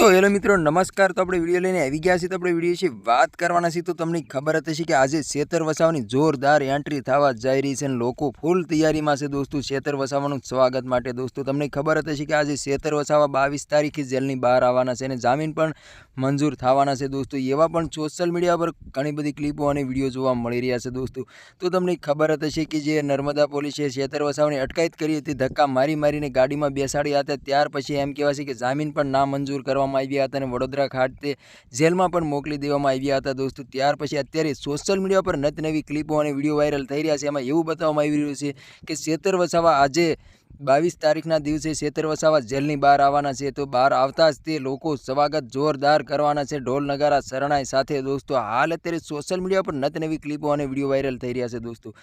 તો હેલો મિત્રો, નમસ્કાર. તો આપણે વીડિયો લઈને આવી ગયા છીએ. તો આપણે વીડિયો વિશે વાત કરવાના છીએ. તો તમને ખબર હતી હશે કે આજે શેતર વસાવાની જોરદાર એન્ટ્રી થવા જઈ રહી છે અને લોકો ફૂલ તૈયારીમાં છે દોસ્તો. શેતર વસાવાનું સ્વાગત માટે દોસ્તો. તમને ખબર હતી હશે કે આજે શેતર વસાવા બાવીસ તારીખે જેલની બહાર આવવાના છે અને જામીન પણ મંજૂર થવાના છે દોસ્તો. એવા પણ સોશિયલ મીડિયા પર ઘણી બધી ક્લિપો અને વીડિયો જોવા મળી રહ્યા છે દોસ્તો. તો તમને ખબર હતી હશે કે જે નર્મદા પોલીસે શેતર વસાવાની અટકાયત કરી હતી, ધક્કા મારી મારીને ગાડીમાં બેસાડ્યા હતા ત્યાર પછી એમ કહેવાય છે કે જામીન પણ ના મંજૂર કરવામાં આવ્યા હતા અને વડોદરા ખાતે જેલમાં પણ મોકલી દેવામાં આવ્યા હતા દોસ્તો. ત્યાર પછી અત્યારે સોશિયલ મીડિયા પર નત નવી ક્લિપો અને વીડિયો વાયરલ થઈ રહ્યા છે. એમાં એવું બતાવવામાં આવી રહ્યું છે કે શેતર વસાવા આજે બાવીસ તારીખના દિવસે શેતર વસાવા જેલની બહાર આવવાના છે. તો બહાર આવતા જ તે લોકો સ્વાગત જોરદાર કરવાના છે. ઢોલ નગારા, શરણાઈ સાથે દોસ્તો. હાલ અત્યારે સોશિયલ મીડિયા પર નત નવી ક્લિપો અને વીડિયો વાયરલ થઈ રહ્યા છે દોસ્તો.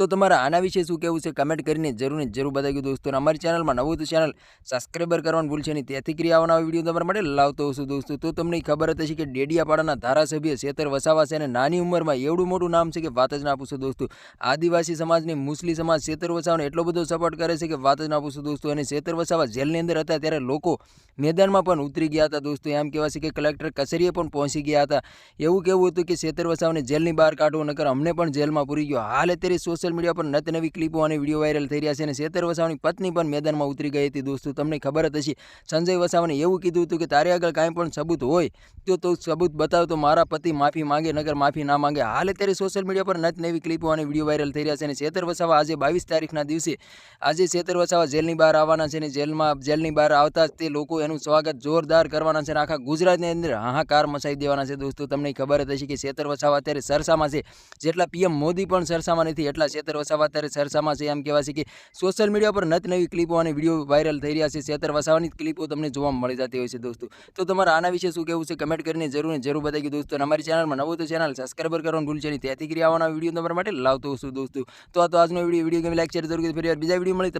તો તમારા આના વિશે શું કહેવું છે? કમેન્ટ કરીને જરૂર જરૂર બતાવ્યું દોસ્તો. અમારી ચેનલમાં નવું તો ચેનલ સબસ્ક્રાઈબર કરવાનું ભૂલશે નહીં. તેથી ક્રિયાઓના વીડિયો તમારા માટે લાવતો હશું દોસ્તો. તો તમને ખબર હશે કે ડેડિયાપાડાના ધારાસભ્ય શેતર વસાવા છે અને નાની ઉંમરમાં એવડું મોટું નામ છે કે વાત જ ના પૂછો દોસ્તો. આદિવાસી સમાજની મુસ્લિમ સમાજ શેતર વસાવાને એટલો બધો સપોર્ટ કરે છે કે વાત જ ના પૂછો દોસ્તો. અને શેતર વસાવા જેલની અંદર હતા ત્યારે લોકો મેદાનમાં પણ ઉતરી ગયા હતા દોસ્તો. એમ કહેવાય છે કે કલેક્ટર કચેરીએ પણ પહોંચી ગયા હતા. એવું કહેવું હતું કે શેતર વસાવને જેલની બહાર કાઢવો, નકર અમને પણ જેલમાં પૂરી ગયો. હાલ અત્યારે સોશિયલ મીડિયા પર નત નવી ક્લિપો અને વીડિયો વાયરલ થઈ રહ્યા છે અને શેતર વસાવની પત્ની પણ મેદાનમાં ઉતરી ગઈ હતી દોસ્તો. તમને ખબર જ હશે, સંજય વસાવાને એવું કીધું હતું કે તારે આગળ કાંઈ પણ સબૂત હોય, તો તો સબૂત બતાવ, તો મારા પતિ માફી માંગે નગર માફી ના માંગે. હાલ અત્યારે સોશિયલ મીડિયા પર નત નવી ક્લિપો અને વીડિયો વાયરલ થઈ રહ્યા છે અને શેતર વસાવા આજે બાવીસ તારીખના દિવસે, આજે શેતર વસાવા જેલની બહાર આવવાના છે અને જેલમાં, જેલની બહાર આવતા જ તે લોકો એનું સ્વાગત જોરદાર કરવાના છે. આખા ગુજરાતની અંદર હાહાકાર મચાવી દેવાના છે દોસ્તો. તમને ખબર જ હશે કે શેતર વસાવા અત્યારે સરસામાં છે. જેટલા પીએમ મોદી પણ સરસામાં નથી, એટલા શેતર વસાવા અત્યારે સરસામાં છે. એમ કહેવાય કે સોશિયલ મીડિયા પર નત નવી ક્લિપો અને વીડિયો વાયરલ થઈ રહ્યા છે. શેતર વસાવાની ક્લિપો તમને જોવા મળી જતી હોય છે દોસ્તો. તો તમારા આના વિશે શું કહેવું છે? કમેન્ટ કરીને જરૂર જરૂર બતાવી દોસ્તો. અમારી ચેનલમાં નવું તો ચેનલ સબસ્ક્રાઈબર કરવાનું ભૂલશે નહીં. ત્યાંથી કરી આવવાના વીડિયો તમારા માટે લાવતો છું દોસ્તો. તો આ તો આજનો વીડિયો. વીડિયો ગમે લાઈક શેર જરૂર ફરી બીજા વીડિયો મળી